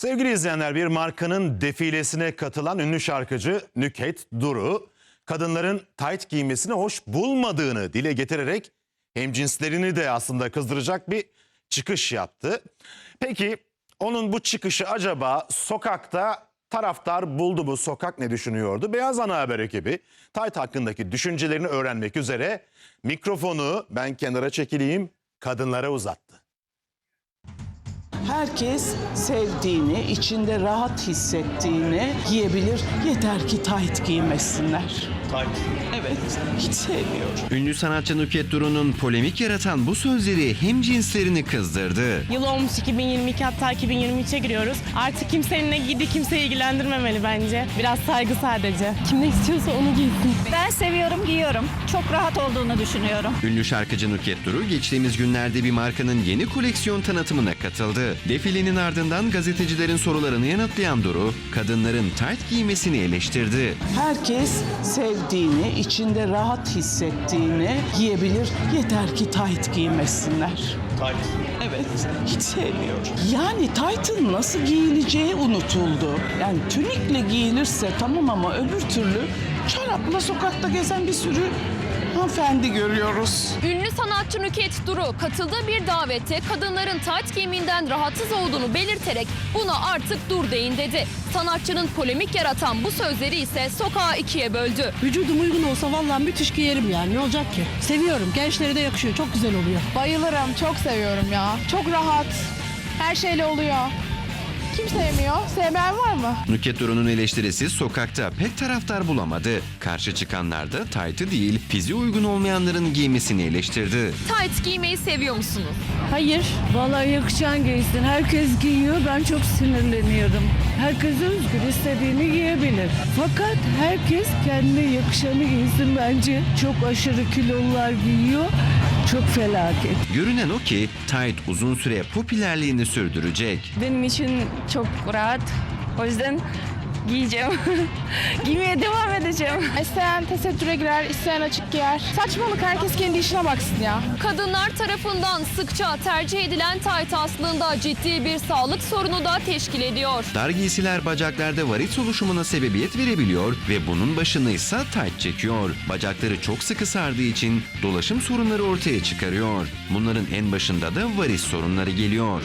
Sevgili izleyenler bir markanın defilesine katılan ünlü şarkıcı Nüket Duru, kadınların tayt giymesini hoş bulmadığını dile getirerek hemcinslerini de aslında kızdıracak bir çıkış yaptı. Peki onun bu çıkışı acaba sokakta taraftar buldu mu? Sokak ne düşünüyordu? Beyaz Ana Haber ekibi tayt hakkındaki düşüncelerini öğrenmek üzere mikrofonu ben kenara çekileyim kadınlara uzattı. Herkes sevdiğini, içinde rahat hissettiğini giyebilir. Yeter ki tayt giymesinler. Evet, hiç sevmiyorum. Ünlü sanatçı Nükhet Duru'nun polemik yaratan bu sözleri hem cinslerini kızdırdı. Yıl olmuş 2022 hatta 2023'e giriyoruz. Artık kimsenin ne giydiği kimseyi ilgilendirmemeli bence. Biraz saygı sadece. Kim ne istiyorsa onu giysin. Ben seviyorum, giyiyorum. Çok rahat olduğunu düşünüyorum. Ünlü şarkıcı Nükhet Duru geçtiğimiz günlerde bir markanın yeni koleksiyon tanıtımına katıldı. Defilenin ardından gazetecilerin sorularını yanıtlayan Duru, kadınların tayt giymesini eleştirdi. Herkes sevdiğini, içinde rahat hissettiğini giyebilir. Yeter ki tayt giymesinler. Tayt? Evet, hiç sevmiyorum. Yani taytın nasıl giyileceği unutuldu. Yani tünikle giyilirse tamam ama öbür türlü çorapla sokakta gezen bir sürü hanımefendi görüyoruz. Ünlü sanatçı Nüket Duru katıldığı bir davette kadınların tayt giyiminden rahatsız olduğunu belirterek buna artık dur deyin dedi. Sanatçının polemik yaratan bu sözleri ise sokağı ikiye böldü. Vücudum uygun olsa vallahi müthiş giyerim yani ne olacak ki? Seviyorum gençlere de yakışıyor çok güzel oluyor. Bayılırım, çok seviyorum ya. Çok rahat, her şeyle oluyor. Kim sevmiyor? Sevmeyen var mı? Nükhet Duru'nun eleştirisi sokakta pek taraftar bulamadı. Karşı çıkanlar da taytı değil, fiziğe uygun olmayanların giymesini eleştirdi. Tayt giymeyi seviyor musunuz? Hayır. Vallahi yakışan giysin. Herkes giyiyor ben çok sinirleniyorum. Herkes özgür istediğini giyebilir. Fakat herkes kendine yakışanı giysin bence. Çok aşırı kilolular giyiyor. Çok felaket. Görünen o ki tayt uzun süre popülerliğini sürdürecek. Benim için çok rahat. O yüzden giyeceğim. Giymeye devam edeceğim. İsteyen tesettüre girer, isteyen açık giyer. Saçmalık, herkes kendi işine baksın ya. Kadınlar tarafından sıkça tercih edilen tayt aslında ciddi bir sağlık sorunu da teşkil ediyor. Dar giysiler bacaklarda varis oluşumuna sebebiyet verebiliyor ve bunun başını ise tayt çekiyor. Bacakları çok sıkı sardığı için dolaşım sorunları ortaya çıkarıyor. Bunların en başında da varis sorunları geliyor.